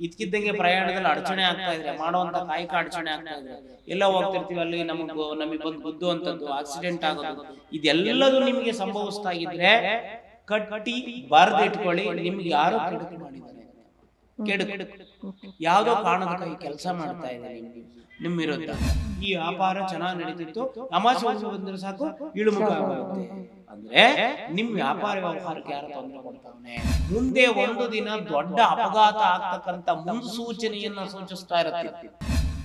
ಇದ್ಕಿದ್ದಂಗೆ ಪ್ರಯಾಣದಲ್ಲಿ ಅಡಚಣೆ ಆಗ್ತಾ ಇದ್ರೆ ಮಾಡುವಂತ ಕಾಯಕ ಅಡಚಣೆ ಆಗ್ತಾ ಇದ್ರೆ. ಎಲ್ಲ ಹೋಗ್ತಿರ್ತೀವಿ ಅಲ್ಲಿ ನಮಗ್ ನಮಗೆ ಬಂದು ಗುದ್ದು ಅಂತದ್ದು ಆಕ್ಸಿಡೆಂಟ್ ಆಗೋದು. ಇದೆಲ್ಲದೂ ನಿಮಗೆ ಸಂಭವಿಸ್ತಾ ಇದ್ರೆ ಕಟ್ಟಿ ಬಾರದೆ ಇಟ್ಕೊಳ್ಳಿ ನಿಮ್ಗೆ ಯಾರು ಕೆಡುಕು ಮಾಡಿದ್ದಾರೆ ಕೆಡುಕು. ಯಾವ್ದೋ ಕಾರಣದ ಕೈ ಕೆಲಸ ಮಾಡ್ತಾ ಇದ್ದಾರೆ ನಿಮ್ಮಿರೋದ ನಿಮ್ಮ ವಿರುದ್ಧ. ಈ ವ್ಯಾಪಾರ ಚೆನ್ನಾಗಿ ನಡೀತಿತ್ತು. ಅಮಾಸೆ ಬಂದ್ರೆ ಸಾಕು ಇಳುಮುಖ ಆಗುತ್ತೆ ಅಂದ್ರೆ ನಿಮ್ ವ್ಯಾಪಾರ ವ್ಯವಹಾರಕ್ಕೆ ಯಾರು ತೊಂದರೆ ಕೊಡ್ತಾವನೆ? ಮುಂದೆ ಒಂದು ದಿನ ದೊಡ್ಡ ಅಪಘಾತ ಆಗ್ತಕ್ಕಂತ ಮುನ್ಸೂಚನೆಯನ್ನ ಸೂಚಿಸ್ತಾ ಇರತ್ತೆ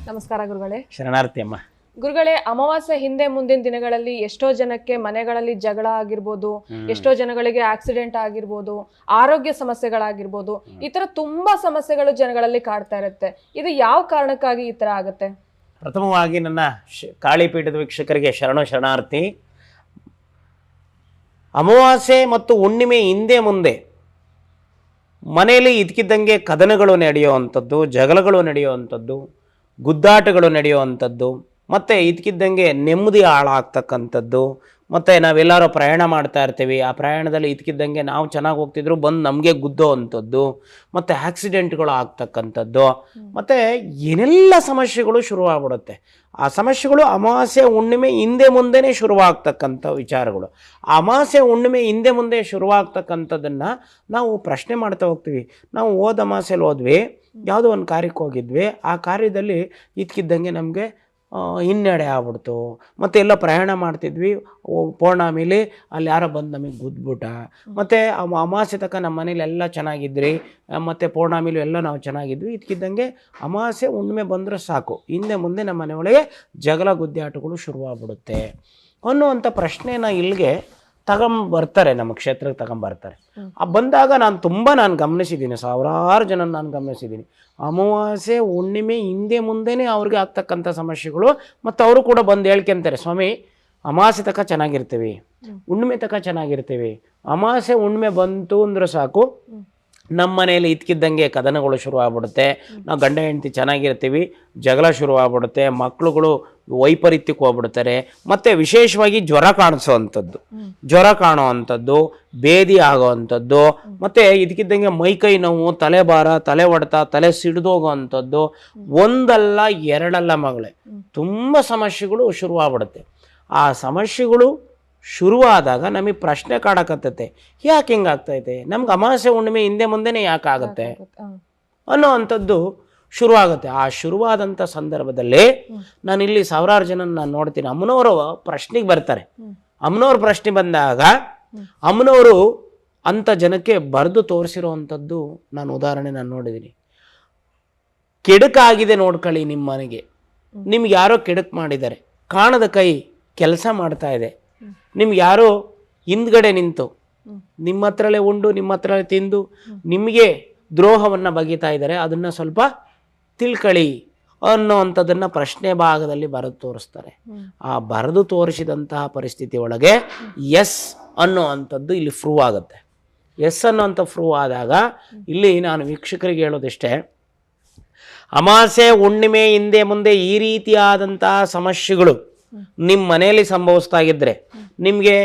ನಮಸ್ಕಾರ ಗುರುಗಳೇ. ಶರಣಾರ್ಥಿ ಅಮ್ಮ. ಗುರುಗಳೇ ಅಮಾವಾಸ್ಯೆ ಹಿಂದೆ ಮುಂದಿನ ದಿನಗಳಲ್ಲಿ ಎಷ್ಟೋ ಜನಕ್ಕೆ ಮನೆಗಳಲ್ಲಿ ಜಗಳ ಆಗಿರ್ಬೋದು ಎಷ್ಟೋ ಜನಗಳಿಗೆ ಆಕ್ಸಿಡೆಂಟ್ ಆಗಿರ್ಬೋದು ಆರೋಗ್ಯ ಸಮಸ್ಯೆಗಳಾಗಿರ್ಬೋದು ಈ ತರ ತುಂಬಾ ಸಮಸ್ಯೆಗಳು ಜನಗಳಲ್ಲಿ ಕಾಡ್ತಾ ಇರುತ್ತೆ. ಇದು ಯಾವ ಕಾರಣಕ್ಕಾಗಿ ಈ ತರ ಆಗುತ್ತೆ? ಪ್ರಥಮವಾಗಿ ನನ್ನ ಶ- ಕಾಳಿಪೀಠದ ವೀಕ್ಷಕರಿಗೆ ಶರಣ ಶರಣಾರ್ಥಿ. ಅಮಾವಾಸ್ಯೆ ಮತ್ತು ಹುಣ್ಣಿಮೆ ಹಿಂದೆ ಮುಂದೆ ಮನೆಯಲ್ಲಿ ಇದ್ಕಿದ್ದಂಗೆ ಕದನಗಳು ನಡೆಯುವಂಥದ್ದು ಜಗಳಗಳು ನಡೆಯುವಂಥದ್ದು ಗುದ್ದಾಟಗಳು ನಡೆಯುವಂಥದ್ದು ಮತ್ತು ಇದ್ಕಿದ್ದಂಗೆ ನೆಮ್ಮದಿ ಹಾಳಾಗ್ತಕ್ಕಂಥದ್ದು. ಮತ್ತು ನಾವೆಲ್ಲರೂ ಪ್ರಯಾಣ ಮಾಡ್ತಾ ಇರ್ತೀವಿ. ಆ ಪ್ರಯಾಣದಲ್ಲಿ ಇದ್ಕಿದ್ದಂಗೆ ನಾವು ಚೆನ್ನಾಗಿ ಹೋಗ್ತಿದ್ರು ಬಂದು ನಮಗೆ ಗುದ್ದೋ ಅಂಥದ್ದು. ಮತ್ತು ಆಕ್ಸಿಡೆಂಟ್ಗಳು ಆಗ್ತಕ್ಕಂಥದ್ದು. ಮತ್ತು ಏನೆಲ್ಲ ಸಮಸ್ಯೆಗಳು ಶುರುವಾಗ್ಬಿಡುತ್ತೆ? ಆ ಸಮಸ್ಯೆಗಳು ಅಮಾವಾಸ್ಯೆ ಹುಣ್ಣಿಮೆ ಹಿಂದೆ ಮುಂದೆನೇ ಶುರುವಾಗ್ತಕ್ಕಂಥ ವಿಚಾರಗಳು. ಅಮಾವಾಸ್ಯೆ ಹುಣ್ಣಿಮೆ ಹಿಂದೆ ಮುಂದೆ ಶುರುವಾಗ್ತಕ್ಕಂಥದ್ದನ್ನು ನಾವು ಪ್ರಶ್ನೆ ಮಾಡ್ತಾ ಹೋಗ್ತೀವಿ. ನಾವು ಹೋದ ಅಮಾವಾಸ್ಯೆಲಿ ಹೋದ್ವಿ. ಯಾವುದೋ ಒಂದು ಕಾರ್ಯಕ್ಕೆ ಹೋಗಿದ್ವಿ. ಆ ಕಾರ್ಯದಲ್ಲಿ ಇದ್ಕಿದ್ದಂಗೆ ನಮಗೆ ಹಿನ್ನಡೆ ಆಗ್ಬಿಡ್ತು. ಮತ್ತು ಎಲ್ಲ ಪ್ರಯಾಣ ಮಾಡ್ತಿದ್ವಿ. ಪೌರ್ಣಮಿಲಿ ಅಲ್ಲಿ ಯಾರೋ ಬಂದು ನಮಗೆ ಗುದ್ಬಿಟ್ಟ. ಮತ್ತು ಅಮಾವಾಸ್ಯೆ ತನಕ ನಮ್ಮ ಮನೇಲಿ ಎಲ್ಲ ಚೆನ್ನಾಗಿದ್ರಿ ಮತ್ತು ಪೌರ್ಣಮಿಲು ಎಲ್ಲ ನಾವು ಚೆನ್ನಾಗಿದ್ವಿ. ಇದಕ್ಕಿದ್ದಂಗೆ ಅಮಾವಾಸ್ಯೆ ಹುಣ್ಣಿಮೆ ಬಂದರೆ ಸಾಕು. ಹಿಂದೆ ಮುಂದೆ ನಮ್ಮ ಮನೆಯೊಳಗೆ ಜಗಳ ಗುದ್ದಾಟಗಳು ಶುರುವಾಗ್ಬಿಡುತ್ತೆ ಅನ್ನುವಂಥ ಪ್ರಶ್ನೆನ ಇಲ್ಲಿಗೆ ತಗೊಂಬರ್ತಾರೆ ನಮ್ಮ ಕ್ಷೇತ್ರಕ್ಕೆ ತಗೊಂಬರ್ತಾರೆ ಆ ಬಂದಾಗ ನಾನು ತುಂಬ ನಾನು ಗಮನಿಸಿದ್ದೀನಿ ಸಾವಿರಾರು ಜನ ನಾನು ಗಮನಿಸಿದ್ದೀನಿ. ಅಮಾವಾಸ್ಯೆ ಹುಣ್ಣಿಮೆ ಹಿಂದೆ ಮುಂದೆನೇ ಅವ್ರಿಗೆ ಆಗ್ತಕ್ಕಂಥ ಸಮಸ್ಯೆಗಳು ಮತ್ತು ಅವರು ಕೂಡ ಬಂದು ಹೇಳ್ಕೊಂತಾರೆ ಸ್ವಾಮಿ ಅಮಾವಾಸ್ಯೆ ತನಕ ಚೆನ್ನಾಗಿರ್ತೀವಿ ಹುಣ್ಣಿಮೆ ತನಕ ಚೆನ್ನಾಗಿರ್ತೀವಿ ಅಮಾವಾಸ್ಯೆ ಹುಣ್ಣಿಮೆ ಬಂತು ಅಂದ್ರೆ ಸಾಕು ನಮ್ಮ ಮನೆಯಲ್ಲಿ ಇದ್ಕಿದ್ದಂಗೆ ಕದನಗಳು ಶುರು ಆಗ್ಬಿಡುತ್ತೆ ನಾವು ಗಂಡ ಹೆಂಡತಿ ಚೆನ್ನಾಗಿರ್ತೀವಿ, ಜಗಳ ಶುರು ಆಗ್ಬಿಡುತ್ತೆ ವೈಪರೀತ್ಯಕ್ಕೆ ಹೋಗ್ಬಿಡ್ತಾರೆ. ಮತ್ತು ವಿಶೇಷವಾಗಿ ಜ್ವರ ಕಾಣಿಸೋವಂಥದ್ದು. ಜ್ವರ ಕಾಣೋ ಅಂಥದ್ದು ಬೇದಿ ಆಗೋ ಅಂಥದ್ದು ಮತ್ತು ಇದಕ್ಕಿದ್ದಂಗೆ ಮೈಕೈ ನೋವು, ತಲೆ ಭಾರ, ತಲೆ ಹೊಡೆತ ತಲೆ ಸಿಡಿದೋಗೋ ಅಂಥದ್ದು ಒಂದಲ್ಲ ಎರಡಲ್ಲ ಮಗಳೇ. ತುಂಬ ಸಮಸ್ಯೆಗಳು ಶುರುವಾಗ್ಬಿಡುತ್ತೆ. ಆ ಸಮಸ್ಯೆಗಳು ಶುರುವಾದಾಗ ನಮಗೆ ಪ್ರಶ್ನೆ ಕಾಡಕತ್ತೈತೆ ಯಾಕೆ ಹಿಂಗಾಗ್ತೈತೆ? ನಮ್ಗೆ ಅಮಾವಾಸ್ಯೆ ಹುಣ್ಣಿಮೆ ಹಿಂದೆ ಮುಂದೆನೇ ಯಾಕೆ ಆಗುತ್ತೆ? ಅನ್ನೋ ಅಂಥದ್ದು ಶುರುವಾಗುತ್ತೆ. ಆ ಶುರುವಾದಂಥ ಸಂದರ್ಭದಲ್ಲಿ ನಾನು ಇಲ್ಲಿ ಸಾವಿರಾರು ಜನ ನಾನು ನೋಡ್ತೀನಿ. ಅಮ್ಮನವರು ಪ್ರಶ್ನೆಗೆ ಬರ್ತಾರೆ. ಅಮ್ಮನವ್ರ ಪ್ರಶ್ನೆ ಬಂದಾಗ ಅಮ್ಮನವರು ಅಂಥ ಜನಕ್ಕೆ ಬರೆದು ತೋರಿಸಿರುವಂಥದ್ದು ನಾನು ಉದಾಹರಣೆ ನಾನು ನೋಡಿದ್ದೀನಿ ಕೆಡುಕಾಗಿದೆ ನೋಡ್ಕೊಳ್ಳಿ ನಿಮ್ಮ ಮನೆಗೆ ನಿಮ್ಗೆ ಯಾರೋ ಕೆಡಕ್ ಮಾಡಿದ್ದಾರೆ. ಕಾಣದ ಕೈ ಕೆಲಸ ಮಾಡ್ತಾ ಇದೆ. ನಿಮ್ಗೆ ಯಾರೋ ಹಿಂದ್ಗಡೆ ನಿಂತು, ನಿಮ್ಮ ಹತ್ರಲೇ ಉಂಡು, ನಿಮ್ಮ ಹತ್ರಲೇ ತಿಂದು, ನಿಮಗೆ ದ್ರೋಹವನ್ನು ಬಗೀತಾ ಇದ್ದಾರೆ, ಅದನ್ನು ಸ್ವಲ್ಪ ತಿಳ್ಕೊಳ್ಳಿ ಅನ್ನೋವಂಥದ್ದನ್ನು ಪ್ರಶ್ನೆ ಭಾಗದಲ್ಲಿ ಬರೆದು ತೋರಿಸ್ತಾರೆ. ಆ ಬರೆದು ತೋರಿಸಿದಂತಹ ಪರಿಸ್ಥಿತಿ ಒಳಗೆ ಎಸ್ ಅನ್ನೋ ಅಂಥದ್ದು ಇಲ್ಲಿ ಪ್ರೂವ್ ಆಗುತ್ತೆ. ಎಸ್ ಅನ್ನೋಂಥ ಪ್ರೂವ್ ಆದಾಗ ಇಲ್ಲಿ ನಾನು ವೀಕ್ಷಕರಿಗೆ ಹೇಳೋದಿಷ್ಟೇ, ಅಮಾಸೆ ಹುಣ್ಣಿಮೆ ಹಿಂದೆ ಮುಂದೆ ಈ ರೀತಿಯಾದಂತಹ ಸಮಸ್ಯೆಗಳು ನಿಮ್ಮ ಮನೆಯಲ್ಲಿ ಸಂಭವಿಸ್ತಾ ಇದ್ದರೆ ನಿಮಗೆ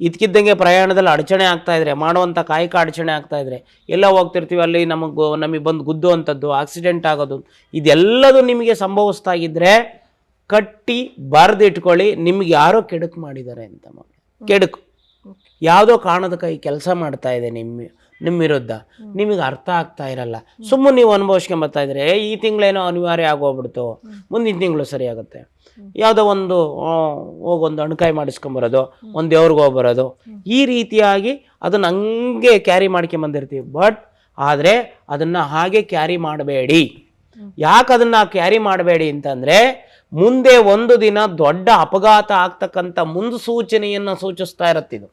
ಇದ್ಕಿದ್ದಂಗೆ ಪ್ರಯಾಣದಲ್ಲಿ ಅಡಚಣೆ ಆಗ್ತಾ ಇದ್ರೆ ಮಾಡುವಂಥ ಕಾಯಕ ಅಡಚಣೆ ಆಗ್ತಾ ಇದ್ರೆ ಎಲ್ಲ ಹೋಗ್ತಿರ್ತೀವಿ ಅಲ್ಲಿ ನಮಗೆ ನಮಗೆ ಬಂದು ಗುದ್ದುವಂಥದ್ದು ಆಕ್ಸಿಡೆಂಟ್ ಆಗೋದು ಇದೆಲ್ಲದೂ ನಿಮಗೆ ಸಂಭವಿಸ್ತಾ ಇದ್ದರೆ ಕಟ್ಟಿ ಬರೆದಿಟ್ಕೊಳ್ಳಿ ನಿಮ್ಗೆ ಯಾರೋ ಕೆಡುಕು ಮಾಡಿದ್ದಾರೆ ಅಂತ ಮಗ. ಕೆಡುಕು. ಯಾವುದೋ ಕಾರಣದ ಕೈ ಕೆಲಸ ಮಾಡ್ತಾ ಇದೆ ನಿಮ್ಮ ನಿಮ್ಮ ವಿರುದ್ಧ. ನಿಮಗೆ ಅರ್ಥ ಆಗ್ತಾ ಇರಲ್ಲ. ಸುಮ್ಮನೆ ನೀವು ಅನುಭವಿಸ್ಕೊಂಬರ್ತಾ ಇದ್ರೆ "ಏ, ಈ ತಿಂಗಳೇನೋ ಅನಿವಾರ್ಯ ಆಗೋಗ್ಬಿಡ್ತು. ಮುಂದಿನ ತಿಂಗಳು ಸರಿ ಆಗುತ್ತೆ. ಯಾವುದೋ ಒಂದು ಹೋಗೊಂದು ಅಣಕಾಯಿ ಮಾಡಿಸ್ಕೊಂಬರೋದು, ಒಂದು ದೇವ್ರಿಗೆ ಹೋಗ್ಬರೋದು. ಈ ರೀತಿಯಾಗಿ ಅದನ್ನ ಹಂಗೆ ಕ್ಯಾರಿ ಮಾಡ್ಕೊಂಬಂದಿರ್ತೀವಿ ಬಟ್ ಆದರೆ ಅದನ್ನು ಹಾಗೆ ಕ್ಯಾರಿ ಮಾಡಬೇಡಿ. ಯಾಕೆ ಅದನ್ನು ಕ್ಯಾರಿ ಮಾಡಬೇಡಿ ಅಂತಂದರೆ ಮುಂದೆ ಒಂದು ದಿನ ದೊಡ್ಡ ಅಪಘಾತ ಆಗ್ತಕ್ಕಂಥ ಮುನ್ಸೂಚನೆಯನ್ನು ಸೂಚಿಸ್ತಾ ಇರತ್ತಿದು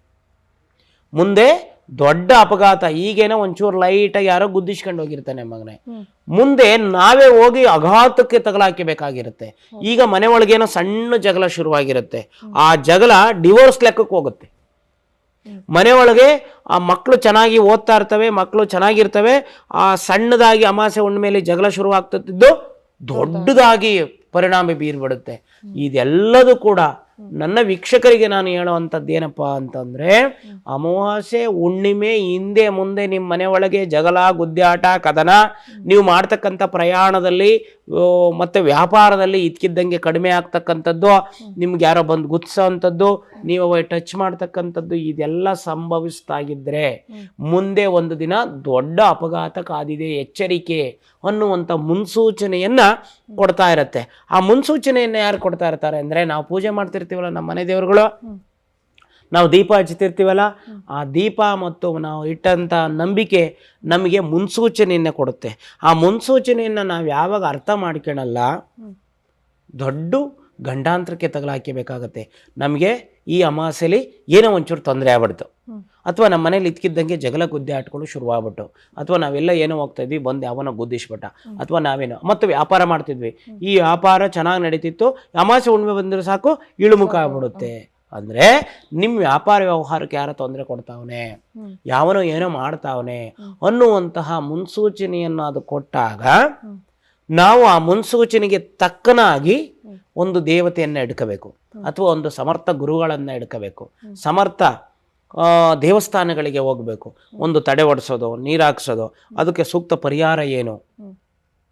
ಮುಂದೆ ದೊಡ್ಡ ಅಪಘಾತ ಈಗೇನೋ ಒಂಚೂರು ಲೈಟಾಗಿ ಯಾರೋ ಗುದ್ದಿಸ್ಕೊಂಡು ಹೋಗಿರ್ತಾನೆ ಮಗನೇ. ಮುಂದೆ ನಾವೇ ಹೋಗಿ ಅಘಾತಕ್ಕೆ ತಗಲಾಕಿಬೇಕಾಗಿರುತ್ತೆ. ಈಗ ಮನೆ ಒಳಗೇನೋ ಸಣ್ಣ ಜಗಳ ಶುರುವಾಗಿರುತ್ತೆ. ಆ ಜಗಳ ಡಿವೋರ್ಸ್ ಲೆಕ್ಕಕ್ಕೆ ಹೋಗುತ್ತೆ. ಮನೆ ಒಳಗೆ ಆ ಮಕ್ಕಳು ಚೆನ್ನಾಗಿ ಓದ್ತಾ ಇರ್ತವೆ ಮಕ್ಕಳು ಚೆನ್ನಾಗಿರ್ತವೆ ಆ ಸಣ್ಣದಾಗಿ ಅಮಾಸೆ ಮೇಲೆ ಜಗಳ ಶುರುವಾಗ್ತಿದ್ದು ದೊಡ್ಡದಾಗಿ ಪರಿಣಾಮ ಬೀರ್ಬಿಡುತ್ತೆ. ಇದೆಲ್ಲದೂ ಕೂಡ ನನ್ನ ವೀಕ್ಷಕರಿಗೆ ನಾನು ಹೇಳುವಂಥದ್ದು ಏನಪ್ಪ ಅಂತಂದರೆ, ಅಮಾವಾಸ್ಯೆ ಹುಣ್ಣಿಮೆ ಹಿಂದೆ ಮುಂದೆ ನಿಮ್ಮ ಮನೆ ಒಳಗೆ ಜಗಳ ಗುದ್ದಾಟ ಕದನ, ನೀವು ಮಾಡ್ತಕ್ಕಂಥ ಪ್ರಯಾಣದಲ್ಲಿ ಮತ್ತು ವ್ಯಾಪಾರದಲ್ಲಿ ಇದ್ಕಿದ್ದಂಗೆ ಕಡಿಮೆ ಆಗ್ತಕ್ಕಂಥದ್ದು, ನಿಮ್ಗೆ ಯಾರೋ ಬಂದು ಗುತ್ಸೋ ಅಂಥದ್ದು ನೀವು ಟಚ್ ಮಾಡ್ತಕ್ಕಂಥದ್ದು, ಇದೆಲ್ಲ ಸಂಭವಿಸ್ತಾ ಇದ್ರೆ ಮುಂದೆ ಒಂದು ದಿನ ದೊಡ್ಡ ಅಪಘಾತ ಕಾದಿದೆ, ಎಚ್ಚರಿಕೆ ಅನ್ನುವಂಥ ಮುನ್ಸೂಚನೆಯನ್ನು ಕೊಡ್ತಾ ಇರುತ್ತೆ. ಆ ಮುನ್ಸೂಚನೆಯನ್ನು ಯಾರು ಕೊಡ್ತಾ ಇರ್ತಾರೆ ಅಂದರೆ, ನಾವು ಪೂಜೆ ಮಾಡ್ತಿರ್ತೀವಲ್ಲ ನಮ್ಮ ಮನೆ ದೇವರುಗಳು? ನಾವು ದೀಪ ಹಚ್ಚುತ್ತಿರ್ತೀವಲ್ಲ ಆ ದೀಪ ಮತ್ತು ನಾವು ಇಟ್ಟಂಥ ನಂಬಿಕೆ ನಮಗೆ ಮುನ್ಸೂಚನೆಯನ್ನು ಕೊಡುತ್ತೆ. ಆ ಮುನ್ಸೂಚನೆಯನ್ನು ನಾವು ಯಾವಾಗ ಅರ್ಥ ಮಾಡ್ಕೊಳಲ್ಲ ದೊಡ್ಡ ಗಂಡಾಂತರಕ್ಕೆ ತಗಲಾಕಿಬೇಕಾಗತ್ತೆ. ನಮಗೆ ಈ ಅಮಾಸೆಯಲ್ಲಿ ಏನೋ ಒಂಚೂರು ತೊಂದರೆ ಆಗ್ಬಿಡ್ತು. ಅಥವಾ ನಮ್ಮ ಮನೇಲಿ ಇದ್ಕಿದ್ದಂಗೆ ಜಗಳ ಗುದ್ದೆ ಆಟಗಳು ಶುರುವಾಗ್ಬಿಟ್ಟು ಅಥವಾ ನಾವೆಲ್ಲ ಏನೋ ಹೋಗ್ತಾ ಇದ್ವಿ ಬಂದು ಯಾವನೋ ಗುದ್ದಿಸ್ಬಿಟ್ಟ ಅಥವಾ ನಾವೇನೋ ಮತ್ತು ವ್ಯಾಪಾರ ಮಾಡ್ತಿದ್ವಿ. ಈ ವ್ಯಾಪಾರ ಚೆನ್ನಾಗಿ ನಡೀತಿತ್ತು ಅಮಾಸೆ ಹುಣ್ಣಿಮೆ ಬಂದರೆ ಸಾಕು ಇಳುಮುಖ ಆಗ್ಬಿಡುತ್ತೆ. ಅಂದರೆ ನಿಮ್ಮ ವ್ಯಾಪಾರ ವ್ಯವಹಾರಕ್ಕೆ ಯಾರ ತೊಂದರೆ ಕೊಡ್ತಾವನೆ? ಯಾವನೋ ಏನೋ ಮಾಡ್ತಾವನೆ? ಅನ್ನುವಂತಹ ಮುನ್ಸೂಚನೆಯನ್ನು ಅದು ಕೊಟ್ಟಾಗ ನಾವು ಆ ಮುನ್ಸೂಚನೆಗೆ ತಕ್ಕನಾಗಿ ಒಂದು ದೇವತೆಯನ್ನು ಹಿಡ್ಕೋಬೇಕು ಅಥವಾ ಒಂದು ಸಮರ್ಥ ಗುರುಗಳನ್ನು ಹಿಡ್ಕೋಬೇಕು. ಸಮರ್ಥ ದೇವಸ್ಥಾನಗಳಿಗೆ ಹೋಗಬೇಕು. ಒಂದು ತಡೆ ಒಡಿಸೋದು ನೀರು ಹಾಕ್ಸೋದು ಅದಕ್ಕೆ ಸೂಕ್ತ ಪರಿಹಾರ ಏನು?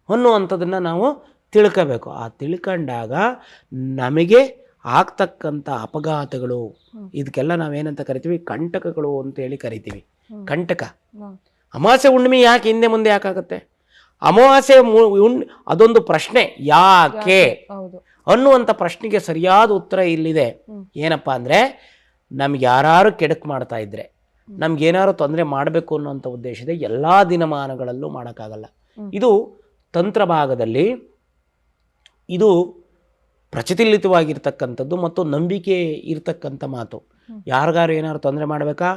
ಅನ್ನುವಂಥದ್ದನ್ನು ನಾವು ತಿಳ್ಕೋಬೇಕು. ಆ ತಿಳ್ಕೊಂಡಾಗ ನಮಗೆ ಆಗ್ತಕ್ಕಂಥ ಅಪಘಾತಗಳು ಇದಕ್ಕೆಲ್ಲ ನಾವೇನಂತ ಕರಿತೀವಿ? ಕಂಟಕಗಳು ಅಂತೇಳಿ ಕರಿತೀವಿ. ಕಂಟಕ. ಅಮಾವಾಸ್ಯೆ ಹುಣ್ಣಿಮೆ ಯಾಕೆ ಹಿಂದೆ ಮುಂದೆ ಯಾಕಾಗುತ್ತೆ ಅಮಾವಾಸ್ಯೆ ಅದೊಂದು ಪ್ರಶ್ನೆ. ಯಾಕೆ? ಅನ್ನುವಂಥ ಪ್ರಶ್ನೆಗೆ ಸರಿಯಾದ ಉತ್ತರ ಇಲ್ಲಿದೆ. ಏನಪ್ಪ ಅಂದರೆ ನಮ್ಗೆ ಯಾರು ಕೆಡಕ್ ಮಾಡ್ತಾ ಇದ್ರೆ ನಮ್ಗೇನಾರು ತೊಂದರೆ ಮಾಡಬೇಕು ಅನ್ನೋಂಥ ಉದ್ದೇಶದ ಎಲ್ಲ ದಿನಮಾನಗಳಲ್ಲೂ ಮಾಡೋಕ್ಕಾಗಲ್ಲ. ಇದು ತಂತ್ರ ಭಾಗದಲ್ಲಿ ಇದು ಪ್ರಚಲಿತವಾಗಿರ್ತಕ್ಕಂಥದ್ದು ಮತ್ತು ನಂಬಿಕೆ ಇರತಕ್ಕಂಥ ಮಾತು. ಯಾರಿಗಾರು ಏನಾದ್ರು ತೊಂದರೆ ಮಾಡಬೇಕಾ?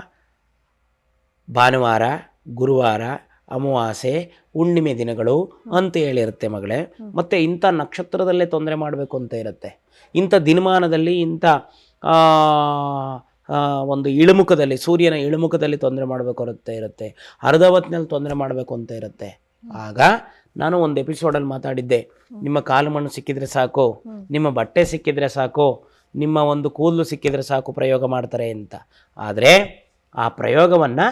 ಭಾನುವಾರ ಗುರುವಾರ ಅಮಾವಾಸೆ ಹುಣ್ಣಿಮೆ ದಿನಗಳು ಅಂತ ಹೇಳಿರುತ್ತೆ ಮಗಳೇ. ಮತ್ತು ಇಂಥ ನಕ್ಷತ್ರದಲ್ಲೇ ತೊಂದರೆ ಮಾಡಬೇಕು ಅಂತ ಇರುತ್ತೆ. ಇಂಥ ದಿನಮಾನದಲ್ಲಿ ಇಂಥ ಒಂದು ಇಳುಮುಖದಲ್ಲಿ, ಸೂರ್ಯನ ಇಳುಮುಖದಲ್ಲಿ ತೊಂದರೆ ಮಾಡಬೇಕು ಅಂತ ಇರುತ್ತೆ. ಅರ್ಧ ಹೊತ್ತಿನಲ್ಲಿ ತೊಂದರೆ ಮಾಡಬೇಕು ಅಂತ ಇರುತ್ತೆ. ಆಗ ನಾನು ಒಂದು ಎಪಿಸೋಡಲ್ಲಿ ಮಾತಾಡಿದ್ದೆ. ನಿಮ್ಮ ಕಾಲು ಮಣ್ಣು ಸಿಕ್ಕಿದ್ರೆ ಸಾಕು, ನಿಮ್ಮ ಬಟ್ಟೆ ಸಿಕ್ಕಿದ್ರೆ ಸಾಕು, ನಿಮ್ಮ ಒಂದು ಕೂದಲು ಸಿಕ್ಕಿದ್ರೆ ಸಾಕು ಪ್ರಯೋಗ ಮಾಡ್ತಾರೆ ಅಂತ. ಆದರೆ ಆ ಪ್ರಯೋಗವನ್ನು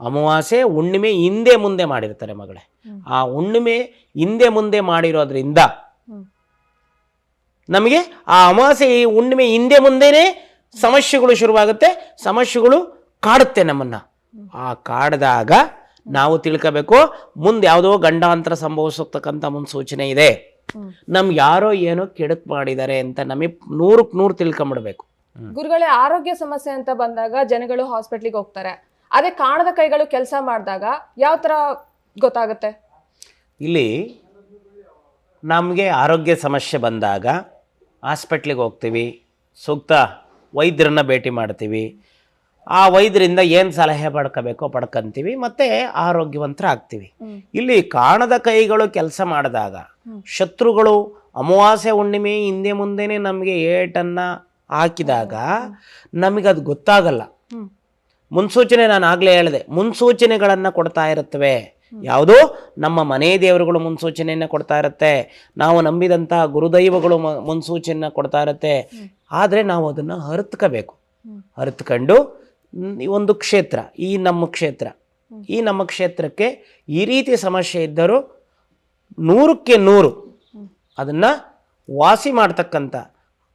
ಅಮಾವಾಸ್ಯೆ, ಹುಣ್ಣಿಮೆ ಹಿಂದೆ ಮುಂದೆ ಮಾಡಿರ್ತಾರೆ ಮಗಳೇ. ಆ ಹುಣ್ಣಿಮೆ ಹಿಂದೆ ಮುಂದೆ ಮಾಡಿರೋದ್ರಿಂದ. ನಮಗೆ ಆ ಅಮಾವಾಸ್ಯೆ ಈ ಹುಣ್ಣಿಮೆ ಹಿಂದೆ ಮುಂದೆನೇ ಸಮಸ್ಯೆಗಳು ಶುರುವಾಗುತ್ತೆ ಸಮಸ್ಯೆಗಳು ಕಾಡುತ್ತೆ ನಮ್ಮನ್ನ. ಆ ಕಾಡಿದಾಗ ನಾವು ತಿಳ್ಕೋಬೇಕು ಮುಂದೆ ಯಾವುದೋ ಗಂಡಾಂತರ ಸಂಭವಿಸತಕ್ಕಂಥ ಮುನ್ಸೂಚನೆ ಇದೆ. ನಮ್ಗೆ ಯಾರೋ ಏನೋ ಕೆಡಕ್ ಮಾಡಿದ್ದಾರೆ ಅಂತ ನಮಗೆ ನೂರಕ್ಕೆ ನೂರು ತಿಳ್ಕೊಂಬಿಡ್ಬೇಕು. ಗುರುಗಳೇ ಆರೋಗ್ಯ ಸಮಸ್ಯೆ ಅಂತ ಬಂದಾಗ ಜನಗಳು ಹಾಸ್ಪಿಟ್ಲಿಗೆ ಹೋಗ್ತಾರೆ. ಅದೇ ಕಾಣದ ಕೈಗಳು ಕೆಲಸ ಮಾಡಿದಾಗ ಯಾವ ತರ ಗೊತ್ತಾಗುತ್ತೆ? ಇಲ್ಲಿ ನಮಗೆ ಆರೋಗ್ಯ ಸಮಸ್ಯೆ ಬಂದಾಗ ಹಾಸ್ಪಿಟ್ಲಿಗೆ ಹೋಗ್ತೀವಿ. ಸೂಕ್ತ ವೈದ್ಯರನ್ನ ಭೇಟಿ ಮಾಡ್ತೀವಿ. ಆ ವೈದ್ಯರಿಂದ ಏನು ಸಲಹೆ ಪಡ್ಕೋಬೇಕೋ ಪಡ್ಕೊಂತೀವಿ. ಮತ್ತು ಆರೋಗ್ಯವಂತರ ಆಗ್ತೀವಿ ಇಲ್ಲಿ ಕಾಣದ ಕೈಗಳು ಕೆಲಸ ಮಾಡಿದಾಗ ಶತ್ರುಗಳು ಅಮಾವಾಸ್ಯ ಹುಣ್ಣಿಮೆ ಹಿಂದೆ ಮುಂದೆನೆ ನಮಗೆ ಏಟನ್ನು ಹಾಕಿದಾಗ ನಮಗದು ಗೊತ್ತಾಗಲ್ಲ. ಮುನ್ಸೂಚನೆ ನಾನು ಆಗಲೇ ಹೇಳಿದೆ. ಮುನ್ಸೂಚನೆಗಳನ್ನು ಕೊಡ್ತಾ ಇರುತ್ತವೆ. ಯಾವುದು ನಮ್ಮ ಮನೆ ದೇವರುಗಳು ಮುನ್ಸೂಚನೆಯನ್ನು ಕೊಡ್ತಾ ಇರುತ್ತೆ ನಾವು ನಂಬಿದಂತಹ ಗುರುದೈವಗಳು ಮುನ್ಸೂಚನೆಯನ್ನು ಕೊಡ್ತಾ ಇರುತ್ತೆ ಆದರೆ ನಾವು ಅದನ್ನು ಹರತ್ಕೋಬೇಕು ಹರತ್ಕೊಂಡು ಈ ಒಂದು ಕ್ಷೇತ್ರ ಈ ನಮ್ಮ ಕ್ಷೇತ್ರ ಈ ನಮ್ಮ ಕ್ಷೇತ್ರಕ್ಕೆ ಈ ರೀತಿ ಸಮಸ್ಯೆ ಇದ್ದರೂ ನೂರಕ್ಕೆ ನೂರು ಅದನ್ನು ವಾಸಿ ಮಾಡ್ತಕ್ಕಂಥ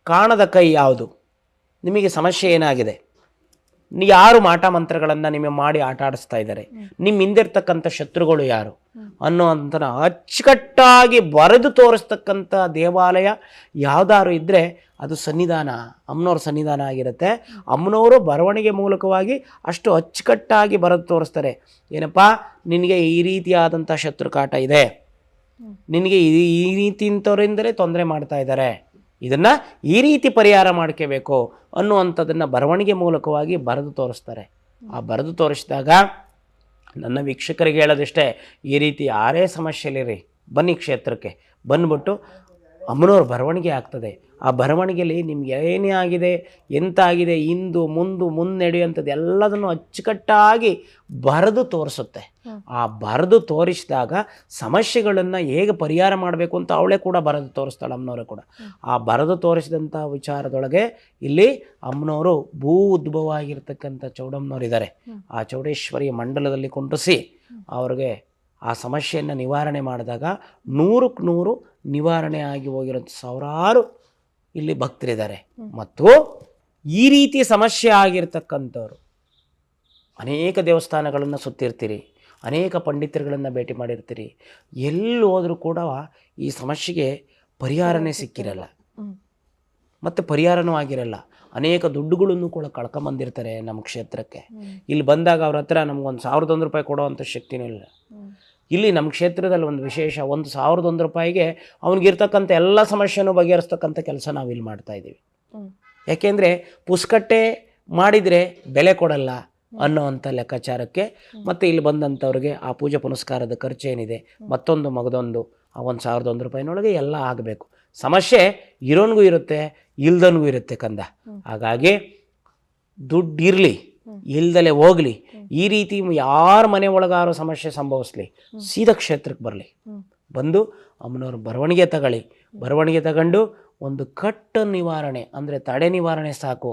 ಕಾಣದ ಕೈ ಯಾವುದು? ನಿಮಗೆ ಸಮಸ್ಯೆ ಏನಾಗಿದೆ? ಯಾರು ಮಾಟ ಮಂತ್ರಗಳನ್ನು ನಿಮಗೆ ಮಾಡಿ ಆಟ ಆಡಿಸ್ತಾ ಇದ್ದಾರೆ ನಿಮ್ಮ ಹಿಂದಿರ್ತಕ್ಕಂಥ ಶತ್ರುಗಳು ಯಾರು? ಅನ್ನುವಂಥ ಅಚ್ಚುಕಟ್ಟಾಗಿ ಬರೆದು ತೋರಿಸ್ತಕ್ಕಂಥ ದೇವಾಲಯ ಯಾವ್ದಾರು ಇದ್ದರೆ ಅದು ಸನ್ನಿಧಾನ. ಅಮ್ಮನವ್ರ ಸನ್ನಿಧಾನ ಆಗಿರುತ್ತೆ. ಅಮ್ಮನವರು ಬರವಣಿಗೆ ಮೂಲಕವಾಗಿ ಅಷ್ಟು ಅಚ್ಚುಕಟ್ಟಾಗಿ ಬರೆದು ತೋರಿಸ್ತಾರೆ. ಏನಪ್ಪ? ನಿನಗೆ ಈ ರೀತಿಯಾದಂಥ ಶತ್ರುಕಾಟ ಇದೆ. ನಿನಗೆ ಈ ಈ ರೀತಿ ತೊಂದರೆ ಮಾಡ್ತಾ ಇದ್ದಾರೆ ಇದನ್ನು ಈ ರೀತಿ ಪರಿಹಾರ ಮಾಡ್ಕೋಬೇಕು ಅನ್ನುವಂಥದ್ದನ್ನು ಬರವಣಿಗೆ ಮೂಲಕವಾಗಿ ಬರೆದು ತೋರಿಸ್ತಾರೆ. ಆ ಬರೆದು ತೋರಿಸಿದಾಗ ನನ್ನ ವೀಕ್ಷಕರಿಗೆ ಹೇಳೋದಿಷ್ಟೇ, ಈ ರೀತಿ ಯಾರೇ ಸಮಸ್ಯೆಲಿರಿ, ಬನ್ನಿ ಕ್ಷೇತ್ರಕ್ಕೆ. ಬಂದ್ಬಿಟ್ಟು ಅಮ್ಮನವ್ರ ಬರವಣಿಗೆ ಆಗ್ತದೆ. ಆ ಬರವಣಿಗೆಯಲ್ಲಿ ನಿಮ್ಗೆ ಏನೇ ಆಗಿದೆ ಎಂತ ಆಗಿದೆ ಇಂದು ಮುಂದು ಮುನ್ನಡೆಯುವಂಥದ್ದು ಎಲ್ಲದನ್ನು ಅಚ್ಚುಕಟ್ಟಾಗಿ ಬರೆದು ತೋರಿಸುತ್ತೆ. ಆ ಬರೆದು ತೋರಿಸಿದಾಗ ಸಮಸ್ಯೆಗಳನ್ನು ಹೇಗೆ ಪರಿಹಾರ ಮಾಡಬೇಕು ಅಂತ ಅವಳೇ ಕೂಡ ಬರೆದು ತೋರಿಸ್ತಾಳೆ ಅಮ್ಮನವರು ಕೂಡ. ಆ ಬರೆದು ತೋರಿಸಿದಂಥ ವಿಚಾರದೊಳಗೆ ಇಲ್ಲಿ ಅಮ್ಮನವರು ಭೂ ಉದ್ಭವ ಆಗಿರ್ತಕ್ಕಂಥ ಚೌಡಮ್ಮನವರು ಇದ್ದಾರೆ. ಆ ಚೌಡೇಶ್ವರಿ ಮಂಡಲದಲ್ಲಿ ಕುಂಟಿಸಿ ಅವ್ರಿಗೆ ಆ ಸಮಸ್ಯೆಯನ್ನು ನಿವಾರಣೆ ಮಾಡಿದಾಗ ನೂರಕ್ಕೆ ನೂರು ನಿವಾರಣೆ ಆಗಿ ಹೋಗಿರೋಂಥ ಸಾವಿರಾರು ಇಲ್ಲಿ ಭಕ್ತರಿದ್ದಾರೆ. ಮತ್ತು ಈ ರೀತಿ ಸಮಸ್ಯೆ ಆಗಿರ್ತಕ್ಕಂಥವ್ರು ಅನೇಕ ದೇವಸ್ಥಾನಗಳನ್ನು ಸುತ್ತಿರ್ತೀರಿ ಅನೇಕ ಪಂಡಿತರುಗಳನ್ನು ಭೇಟಿ ಮಾಡಿರ್ತೀರಿ ಎಲ್ಲಿ ಹೋದರೂ ಕೂಡ ಈ ಸಮಸ್ಯೆಗೆ ಪರಿಹಾರನೇ ಸಿಕ್ಕಿರಲ್ಲ. ಮತ್ತು ಪರಿಹಾರನೂ ಆಗಿರಲ್ಲ. ಅನೇಕ ದುಡ್ಡುಗಳನ್ನು ಕೂಡ ಕಳ್ಕೊಂಬಂದಿರ್ತಾರೆ ನಮ್ಮ ಕ್ಷೇತ್ರಕ್ಕೆ. ಇಲ್ಲಿ ಬಂದಾಗ ಅವ್ರ ಹತ್ರ ನಮ್ಗೊಂದು ಸಾವಿರದ ಒಂದು ರೂಪಾಯಿ ಕೊಡೋವಂಥ ಶಕ್ತಿನೂ ಇಲ್ಲ. ಇಲ್ಲಿ ನಮ್ಮ ಕ್ಷೇತ್ರದಲ್ಲಿ ಒಂದು ವಿಶೇಷ ಒಂದು ಸಾವಿರದ ಒಂದು ರೂಪಾಯಿಗೆ ಅವನಿಗಿರ್ತಕ್ಕಂಥ ಎಲ್ಲ ಸಮಸ್ಯೆನೂ ಬಗೆಹರಿಸ್ತಕ್ಕಂಥ ಕೆಲಸ ನಾವು ಇಲ್ಲಿ ಮಾಡ್ತಾ ಇದ್ದೀವಿ. ಹ್ಮ್. ಯಾಕೆಂದರೆ ಪುಸ್ಕಟ್ಟೆ ಮಾಡಿದರೆ ಬೆಲೆ ಕೊಡಲ್ಲ ಅನ್ನೋವಂಥ ಲೆಕ್ಕಾಚಾರಕ್ಕೆ ಮತ್ತು ಇಲ್ಲಿ ಬಂದಂಥವ್ರಿಗೆ ಆ ಪೂಜೆ ಪುನಸ್ಕಾರದ ಖರ್ಚು ಏನಿದೆ ಮತ್ತೊಂದು ಮಗದೊಂದು ಆ ಒಂದು ಸಾವಿರದ ಒಂದು ರೂಪಾಯಿನೊಳಗೆ ಎಲ್ಲ ಆಗಬೇಕು. ಸಮಸ್ಯೆ ಇರೋನಿಗೂ ಇರುತ್ತೆ ಇಲ್ದನ್ಗೂ ಇರುತ್ತೆ ಕಂದ. ಹಾಗಾಗಿ ದುಡ್ಡು ಇರಲಿ. ಇಲ್ದಲೆ ಹೋಗಲಿ. ಈ ರೀತಿ ಯಾರ ಮನೆ ಒಳಗಾರೋ ಸಮಸ್ಯೆ ಸಂಭವಿಸ್ಲಿ ಸೀದಾ ಕ್ಷೇತ್ರಕ್ಕೆ ಬರಲಿ. ಬಂದು ಅಮ್ಮನವ್ರ ಬರವಣಿಗೆ ತಗೊಳ್ಳಿ. ಬರವಣಿಗೆ ತಗೊಂಡು ಒಂದು ಕಟ್ಟ ನಿವಾರಣೆ ಅಂದರೆ ತಡೆ ನಿವಾರಣೆ ಸಾಕು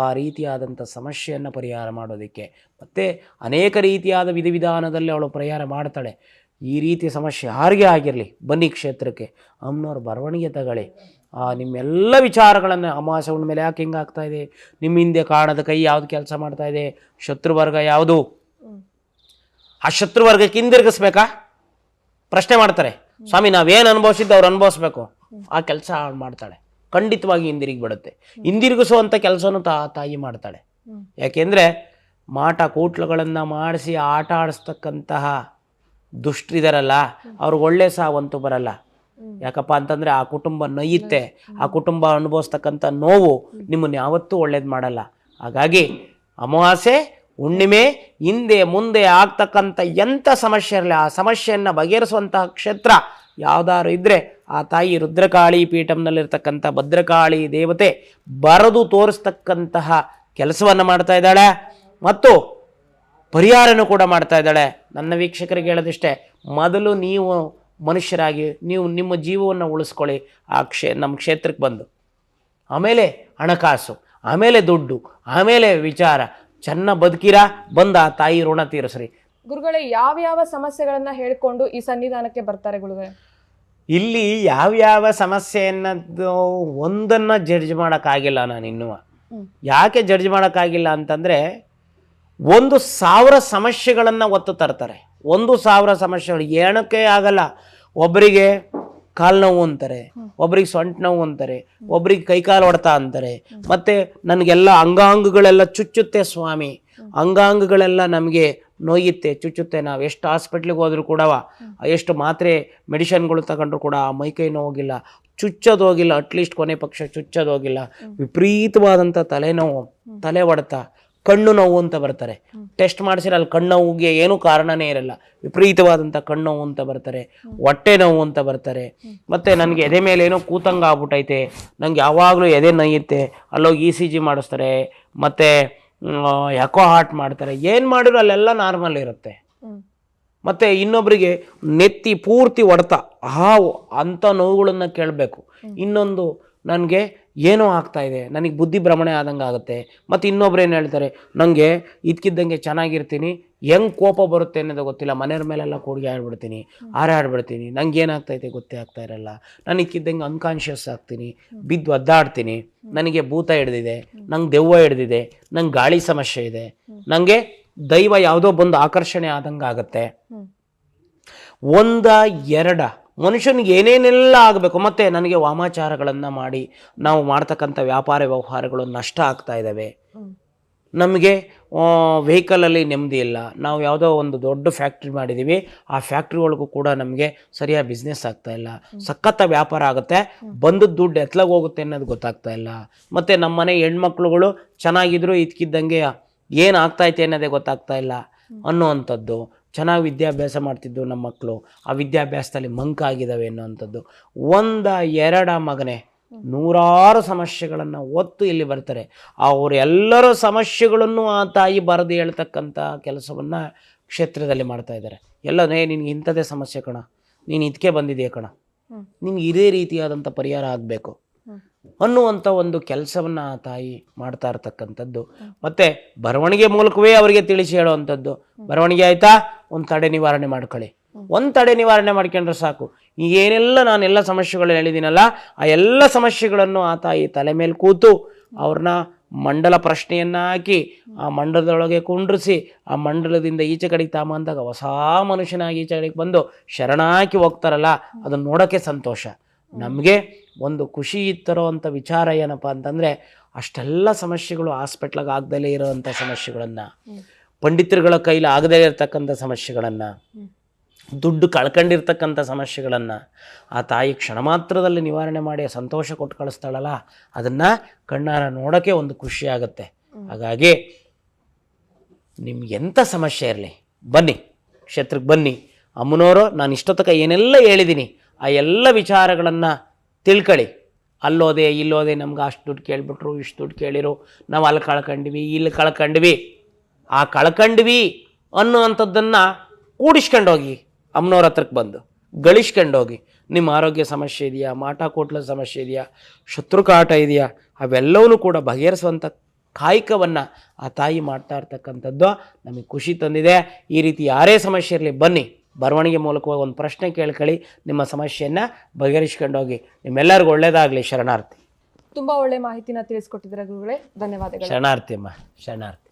ಆ ರೀತಿಯಾದಂಥ ಸಮಸ್ಯೆಯನ್ನು ಪರಿಹಾರ ಮಾಡೋದಕ್ಕೆ. ಮತ್ತು ಅನೇಕ ರೀತಿಯಾದ ವಿಧಿವಿಧಾನದಲ್ಲಿ ಅವಳು ಪರಿಹಾರ ಮಾಡ್ತಾಳೆ. ಈ ರೀತಿ ಸಮಸ್ಯೆ ಯಾರಿಗೆ ಆಗಿರಲಿ, ಬನ್ನಿ ಕ್ಷೇತ್ರಕ್ಕೆ. ಅಮ್ಮನವ್ರ ಬರವಣಿಗೆ ತಗೊಳ್ಳಿ. ಆ, ನಿಮ್ಮೆಲ್ಲ ವಿಚಾರಗಳನ್ನು ಅಮಾವಾಸ್ಯ ಮೇಲೆ ಯಾಕೆ ಹಿಂಗೆ ಆಗ್ತಾ ಇದೆ? ನಿಮ್ಮ ಹಿಂದೆ ಕಾಣದ ಕೈ ಯಾವುದು ಕೆಲಸ ಮಾಡ್ತಾ ಇದೆ? ಶತ್ರುವರ್ಗ ಯಾವುದು? ಆ ಶತ್ರುವರ್ಗಕ್ಕೆ ಹಿಂದಿರುಗಿಸ್ಬೇಕಾ? ಪ್ರಶ್ನೆ ಮಾಡ್ತಾರೆ. ಸ್ವಾಮಿ, ನಾವೇನು ಅನುಭವಿಸಿದ್ದು ಅವ್ರು ಅನುಭವಿಸ್ಬೇಕು. ಆ ಕೆಲಸ ಮಾಡ್ತಾಳೆ. ಖಂಡಿತವಾಗಿ ಹಿಂದಿರುಗಿ ಬಿಡುತ್ತೆ. ಹಿಂದಿರುಗಿಸುವಂಥ ಕೆಲಸನೂ ತಾ, ತಾಯಿ ಮಾಡ್ತಾಳೆ. ಯಾಕೆಂದರೆ ಮಾಟ ಕೂಟ್ಲುಗಳನ್ನು ಮಾಡಿಸಿ ಆಟ ಆಡಿಸ್ತಕ್ಕಂತಹ ದುಷ್ಟರಿದಾರಲ್ಲ ಅವ್ರಿಗೆ ಒಳ್ಳೆ ಸಾವಂತೂ ಬರಲ್ಲ. ಯಾಕಪ್ಪ ಅಂತಂದರೆ ಆ ಕುಟುಂಬ ನೊಯ್ಯುತ್ತೆ ಆ ಕುಟುಂಬ ಅನುಭವಿಸ್ತಕ್ಕಂಥ ನೋವು ನಿಮ್ಮನ್ನು ಯಾವತ್ತೂ ಒಳ್ಳೇದು ಮಾಡಲ್ಲ. ಹಾಗಾಗಿ ಅಮಾವಾಸ್ಯೆ ಹುಣ್ಣಿಮೆ ಹಿಂದೆ ಮುಂದೆ ಆಗ್ತಕ್ಕಂಥ ಎಂಥ ಸಮಸ್ಯೆ ಇರಲಿ ಆ ಸಮಸ್ಯೆಯನ್ನು ಬಗೆಹರಿಸುವಂತಹ ಕ್ಷೇತ್ರ ಯಾವುದಾದ್ರು ಇದ್ದರೆ ಆ ತಾಯಿ ರುದ್ರಕಾಳಿ ಪೀಠಂನಲ್ಲಿರ್ತಕ್ಕಂಥ ಭದ್ರಕಾಳಿ ದೇವತೆ ಬರೆದು ತೋರಿಸ್ತಕ್ಕಂತಹ ಕೆಲಸವನ್ನು ಮಾಡ್ತಾ ಇದ್ದಾಳೆ. ಮತ್ತು ಪರಿಹಾರನೂ ಕೂಡ ಮಾಡ್ತಾ ಇದ್ದಾಳೆ. ನನ್ನ ವೀಕ್ಷಕರಿಗೆ ಹೇಳೋದಿಷ್ಟೇ ಮೊದಲು ನೀವು ಮನುಷ್ಯರಾಗಿ ನೀವು ನಿಮ್ಮ ಜೀವವನ್ನು ಉಳಿಸ್ಕೊಳ್ಳಿ. ಆ ಕ್ಷೇ ನಮ್ಮ ಕ್ಷೇತ್ರಕ್ಕೆ ಬಂದು. ಆಮೇಲೆ ಹಣಕಾಸು ಆಮೇಲೆ ದುಡ್ಡು ಆಮೇಲೆ ವಿಚಾರ. ಚೆನ್ನ ಬದುಕಿರಾ? ಬಂದ ತಾಯಿ ಋಣ ತೀರಿಸ್ರಿ. ಗುರುಗಳೇ ಯಾವ ಯಾವ ಸಮಸ್ಯೆಗಳನ್ನ ಹೇಳ್ಕೊಂಡು ಈ ಸನ್ನಿಧಾನಕ್ಕೆ ಬರ್ತಾರೆ ಗುರುಗಳೇ? ಇಲ್ಲಿ ಯಾವ್ಯಾವ ಸಮಸ್ಯೆಯನ್ನದು ಒಂದನ್ನು ಜಡ್ಜ್ ಮಾಡೋಕ್ಕಾಗಿಲ್ಲ ನಾನು ಇನ್ನೂ ಯಾಕೆ ಜಡ್ಜ್ ಮಾಡೋಕ್ಕಾಗಿಲ್ಲ ಅಂತಂದರೆ ಒಂದು ಸಾವಿರ ಸಮಸ್ಯೆಗಳನ್ನು ಒತ್ತು ತರ್ತಾರೆ. ಒಂದು ಸಾವಿರ ಸಮಸ್ಯೆಗಳು ಏನಕ್ಕೆ ಆಗಲ್ಲ? ಒಬ್ಬರಿಗೆ ಕಾಲು ನೋವು ಅಂತಾರೆ, ಒಬ್ರಿಗೆ ಸೊಂಟ ನೋವು ಅಂತಾರೆ, ಒಬ್ರಿಗೆ ಕೈಕಾಲು ಹೊಡೆತ ಅಂತಾರೆ. ಮತ್ತೆ ನನಗೆಲ್ಲ ಅಂಗಾಂಗಗಳೆಲ್ಲ ಚುಚ್ಚುತ್ತೆ ಸ್ವಾಮಿ. ಅಂಗಾಂಗಗಳೆಲ್ಲ ನಮಗೆ ನೋಯುತ್ತೆ, ಚುಚ್ಚುತ್ತೆ. ನಾವು ಎಷ್ಟು ಹಾಸ್ಪಿಟ್ಲಿಗೆ ಹೋದರೂ ಕೂಡ, ಎಷ್ಟು ಮಾತ್ರೆ ಮೆಡಿಷನ್ಗಳು ತಗೊಂಡ್ರು ಕೂಡ ಆ ಮೈಕೈ ನೋವಾಗಿಲ್ಲ. ಚುಚ್ಚೋದು ಹೋಗಿಲ್ಲ ಅಟ್ಲೀಸ್ಟ್ ಕೊನೆ ಪಕ್ಷ ಚುಚ್ಚೋದು ಹೋಗಿಲ್ಲ. ವಿಪರೀತವಾದಂಥ ತಲೆನೋವು, ತಲೆ ಹೊಡೆತ ಕಣ್ಣು ನೋವು ಅಂತ ಬರ್ತಾರೆ. ಟೆಸ್ಟ್ ಮಾಡಿಸಿರ ಅಲ್ಲಿ ಕಣ್ಣು ನೋವುಗೆ ಏನೂ ಕಾರಣನೇ ಇರಲ್ಲ. ವಿಪರೀತವಾದಂಥ ಕಣ್ಣು ನೋವು ಅಂತ ಬರ್ತಾರೆ. ಹೊಟ್ಟೆ ನೋವು ಅಂತ ಬರ್ತಾರೆ. ಮತ್ತು ನನಗೆ ಎದೆ ಮೇಲೆ ಏನೋ ಕೂತಂಗ ಆಗ್ಬಿಟ್ಟೈತೆ ನಂಗೆ ಯಾವಾಗಲೂ ಎದೆ ನೈಯುತ್ತೆ. ಅಲ್ಲೋಗಿ ಇ ಸಿ ಜಿ ಮಾಡಿಸ್ತಾರೆ. ಮತ್ತು ಯಾಕೋ ಹಾರ್ಟ್ ಮಾಡ್ತಾರೆ. ಏನು ಮಾಡಿದ್ರು ಅಲ್ಲೆಲ್ಲ ನಾರ್ಮಲ್ ಇರುತ್ತೆ. ಮತ್ತೆ ಇನ್ನೊಬ್ಬರಿಗೆ ನೆತ್ತಿ ಪೂರ್ತಿ ಹೊಡೆತ. ಆ ಅಂಥ ನೋವುಗಳನ್ನು ಕೇಳಬೇಕು. ಇನ್ನೊಂದು, ನನಗೆ ಏನೋ ಆಗ್ತಾಯಿದೆ ನನಗೆ ಬುದ್ಧಿ ಭ್ರಮಣೆ ಆದಂಗೆ ಆಗುತ್ತೆ. ಮತ್ತು ಇನ್ನೊಬ್ರು ಏನು ಹೇಳ್ತಾರೆ ನನಗೆ ಇದ್ಕಿದ್ದಂಗೆ ಚೆನ್ನಾಗಿರ್ತೀನಿ ಹೆಂಗೆ ಕೋಪ ಬರುತ್ತೆ ಅನ್ನೋದು ಗೊತ್ತಿಲ್ಲ ಮನೆಯವ್ರ ಮೇಲೆಲ್ಲ ಕೂಡಿಗೆ ಆಡ್ಬಿಡ್ತೀನಿ ಹಾರಾಡ್ಬಿಡ್ತೀನಿ ನಂಗೆ ಏನಾಗ್ತೈತೆ ಗೊತ್ತೇ ಆಗ್ತಾ ಇರಲ್ಲ. ನಾನು ಇಕ್ಕಿದ್ದಂಗೆ ಅನ್ಕಾನ್ಷಿಯಸ್ ಆಗ್ತೀನಿ ಬಿದ್ದು ಒದ್ದಾಡ್ತೀನಿ ನನಗೆ ಭೂತ ಹಿಡ್ದಿದೆ ನಂಗೆ ದೆವ್ವ ಹಿಡ್ದಿದೆ ನಂಗೆ ಗಾಳಿ ಸಮಸ್ಯೆ ಇದೆ ನನಗೆ ದೈವ ಯಾವುದೋ ಬಂದು ಆಕರ್ಷಣೆ ಆದಂಗೆ ಆಗುತ್ತೆ. ಒಂದ ಎರಡ ಮನುಷ್ಯನಿಗೆ ಏನೇನೆಲ್ಲ ಆಗಬೇಕು, ಮತ್ತು ನನಗೆ ವಾಮಾಚಾರಗಳನ್ನು ಮಾಡಿ ನಾವು ಮಾಡ್ತಕ್ಕಂಥ ವ್ಯಾಪಾರ ವ್ಯವಹಾರಗಳು ನಷ್ಟ ಆಗ್ತಾ ಇದ್ದಾವೆ ನಮಗೆ ವೆಹಿಕಲಲ್ಲಿ ನೆಮ್ಮದಿ ಇಲ್ಲ. ನಾವು ಯಾವುದೋ ಒಂದು ದೊಡ್ಡ ಫ್ಯಾಕ್ಟ್ರಿ ಮಾಡಿದ್ದೀವಿ ಆ ಫ್ಯಾಕ್ಟ್ರಿ ಒಳಗೂ ಕೂಡ ನಮಗೆ ಸರಿಯಾಗಿ ಬಿಸ್ನೆಸ್ ಆಗ್ತಾ ಇಲ್ಲ. ಸಖತ್ತ ವ್ಯಾಪಾರ ಆಗುತ್ತೆ. ಬಂದದ್ದು ದುಡ್ಡು ಎತ್ಲಾಗ ಹೋಗುತ್ತೆ ಅನ್ನೋದು ಗೊತ್ತಾಗ್ತಾ ಇಲ್ಲ. ಮತ್ತು ನಮ್ಮ ಮನೆ ಹೆಣ್ಮಕ್ಳುಗಳು ಚೆನ್ನಾಗಿದ್ರು, ಇದ್ಕಿದ್ದಂಗೆ ಏನು ಆಗ್ತೈತೆ ಅನ್ನೋದೇ ಗೊತ್ತಾಗ್ತಾ ಇಲ್ಲ ಅನ್ನುವಂಥದ್ದು. ಚೆನ್ನಾಗಿ ವಿದ್ಯಾಭ್ಯಾಸ ಮಾಡ್ತಿದ್ದು ನಮ್ಮ ಮಕ್ಕಳು ಆ ವಿದ್ಯಾಭ್ಯಾಸದಲ್ಲಿ ಮಂಕಾಗಿದ್ದಾವೆ ಅನ್ನುವಂಥದ್ದು ಒಂದ ಎರಡ ಮಗನೇ ನೂರಾರು ಸಮಸ್ಯೆಗಳನ್ನು ಒತ್ತು ಇಲ್ಲಿ ಬರ್ತಾರೆ. ಅವರೆಲ್ಲರ ಸಮಸ್ಯೆಗಳನ್ನು ಆ ತಾಯಿ ಬರೆದು ಹೇಳ್ತಕ್ಕಂಥ ಕೆಲಸವನ್ನು ಕ್ಷೇತ್ರದಲ್ಲಿ ಮಾಡ್ತಾ ಇದ್ದಾರೆ ಎಲ್ಲ ನಿನಗೆ ನಿನ್ಗೆ ಇಂಥದ್ದೇ ಸಮಸ್ಯೆ ಕಣ. ನೀನು ಇದಕ್ಕೆ ಬಂದಿದೆಯಾ ಕಣ. ನಿನಗೆ ಇದೇ ರೀತಿಯಾದಂಥ ಪರಿಹಾರ ಆಗಬೇಕು. ಅನ್ನುವಂಥ ಒಂದು ಕೆಲಸವನ್ನು ಆ ತಾಯಿ ಮಾಡ್ತಾ ಇರ್ತಕ್ಕಂಥದ್ದು. ಮತ್ತು ಬರವಣಿಗೆ ಮೂಲಕವೇ ಅವರಿಗೆ ತಿಳಿಸಿ ಹೇಳುವಂಥದ್ದು. ಬರವಣಿಗೆ ಆಯಿತಾ? ಒಂದು ತಡೆ ನಿವಾರಣೆ ಮಾಡ್ಕೊಳ್ಳಿ. ಒಂದು ತಡೆ ನಿವಾರಣೆ ಮಾಡ್ಕೊಂಡ್ರೆ ಸಾಕು. ಈಗ ಏನೆಲ್ಲ ಎಲ್ಲ ಸಮಸ್ಯೆಗಳನ್ನ ಹೇಳಿದ್ದೀನಲ್ಲ ಆ ಎಲ್ಲ ಸಮಸ್ಯೆಗಳನ್ನು ಆ ತಾಯಿ ತಲೆ ಮೇಲೆ ಕೂತು ಅವ್ರನ್ನ ಮಂಡಲ ಪ್ರಶ್ನೆಯನ್ನು ಹಾಕಿ, ಆ ಮಂಡಲದೊಳಗೆ ಕುಂಡ್ರಿಸಿ, ಆ ಮಂಡಲದಿಂದ ಈಚೆ ಕಡೆಗೆ ತಾಂಬಂದಾಗ ಹೊಸ ಮನುಷ್ಯನಾಗಿ ಈಚೆ ಕಡೆಗೆ ಬಂದು ಶರಣಾಕಿ ಹೋಗ್ತಾರಲ್ಲ, ಅದನ್ನು ನೋಡೋಕ್ಕೆ ಸಂತೋಷ. ನಮಗೆ ಒಂದು ಖುಷಿ ಇತ್ತರೋ ಅಂಥ ವಿಚಾರ ಏನಪ್ಪ ಅಂತಂದರೆ ಅಷ್ಟೆಲ್ಲ ಸಮಸ್ಯೆಗಳು ಹಾಸ್ಪಿಟ್ಲಾಗ ಆಗದಲ್ಲೇ ಇರೋವಂಥ ಸಮಸ್ಯೆಗಳನ್ನು ಪಂಡಿತರುಗಳ ಕೈಲಿ ಆಗದೇ ಇರತಕ್ಕಂಥ ಸಮಸ್ಯೆಗಳನ್ನು ದುಡ್ಡು ಕಳ್ಕೊಂಡಿರ್ತಕ್ಕಂಥ ಸಮಸ್ಯೆಗಳನ್ನು ಆ ತಾಯಿ ಕ್ಷಣ ಮಾತ್ರದಲ್ಲಿ ನಿವಾರಣೆ ಮಾಡಿ ಸಂತೋಷ ಕೊಟ್ಟು ಕಳಿಸ್ತಾಳಲ್ಲ ಅದನ್ನು ಕಣ್ಣಾರ ನೋಡೋಕ್ಕೆ ಒಂದು ಖುಷಿ ಆಗುತ್ತೆ. ಹಾಗಾಗಿ ನಿಮ್ಗೆ ಎಂಥ ಸಮಸ್ಯೆ ಇರಲಿ ಬನ್ನಿ ಕ್ಷೇತ್ರಕ್ಕೆ ಬನ್ನಿ. ಅಮ್ಮನವರು ನಾನು ಇಷ್ಟೊತ್ತಕ ಏನೆಲ್ಲ ಹೇಳಿದ್ದೀನಿ ಆ ಎಲ್ಲ ವಿಚಾರಗಳನ್ನು ತಿಳ್ಕೊಳ್ಳಿ ಅಲ್ಲೋದೆ, ಇಲ್ಲೋದೆ ನಮ್ಗೆ ಅಷ್ಟು ದುಡ್ಡು ಕೇಳಿಬಿಟ್ರು, ಇಷ್ಟು ದುಡ್ಡು ಕೇಳಿರು. ನಾವು ಅಲ್ಲಿ ಕಳ್ಕೊಂಡ್ವಿ, ಇಲ್ಲಿ ಕಳ್ಕೊಂಡ್ವಿ. ಆ ಕಳ್ಕೊಂಡ್ವಿ ಅನ್ನುವಂಥದ್ದನ್ನು ಕೂಡಿಸ್ಕೊಂಡೋಗಿ ಅಮ್ಮನವ್ರ ಹತ್ರಕ್ಕೆ ಬಂದು, ಗಳಿಸ್ಕೊಂಡೋಗಿ ನಿಮ್ಮ ಆರೋಗ್ಯ ಸಮಸ್ಯೆ ಇದೆಯಾ? ಮಾಟ ಕೋಟ್ಲ ಸಮಸ್ಯೆ ಇದೆಯಾ? ಶತ್ರುಕಾಟ ಇದೆಯಾ? ಅವೆಲ್ಲವನ್ನೂ ಕೂಡ ಬಗೆಹರಿಸುವಂಥ ಕಾಯಕವನ್ನು ಆ ತಾಯಿ ಮಾಡ್ತಾ ಇರ್ತಕ್ಕಂಥದ್ದು ನಮಗೆ ಖುಷಿ ತಂದಿದೆ. ಈ ರೀತಿ ಯಾರೇ ಸಮಸ್ಯೆ ಇರಲಿ ಬನ್ನಿ. ಬರವಣಿಗೆ ಮೂಲಕವಾಗಿ ಒಂದು ಪ್ರಶ್ನೆ ಕೇಳ್ಕೊಳ್ಳಿ ನಿಮ್ಮ ಸಮಸ್ಯೆಯನ್ನು ಬಗೆಹರಿಸ್ಕೊಂಡೋಗಿ ನಿಮ್ಮೆಲ್ಲರಿಗೂ ಒಳ್ಳೆಯದಾಗಲಿ ಶರಣಾರ್ಥಿ. ತುಂಬಾ ಒಳ್ಳೆ ಮಾಹಿತಿನ ತಿಳಿಸ್ಕೊಟ್ಟಿದ್ದೀರಾ ಗುರುಗಳೇ. ಧನ್ಯವಾದಗಳು. ಶರಣಾರ್ಥಿ ಅಮ್ಮ ಶರಣಾರ್ಥಿ.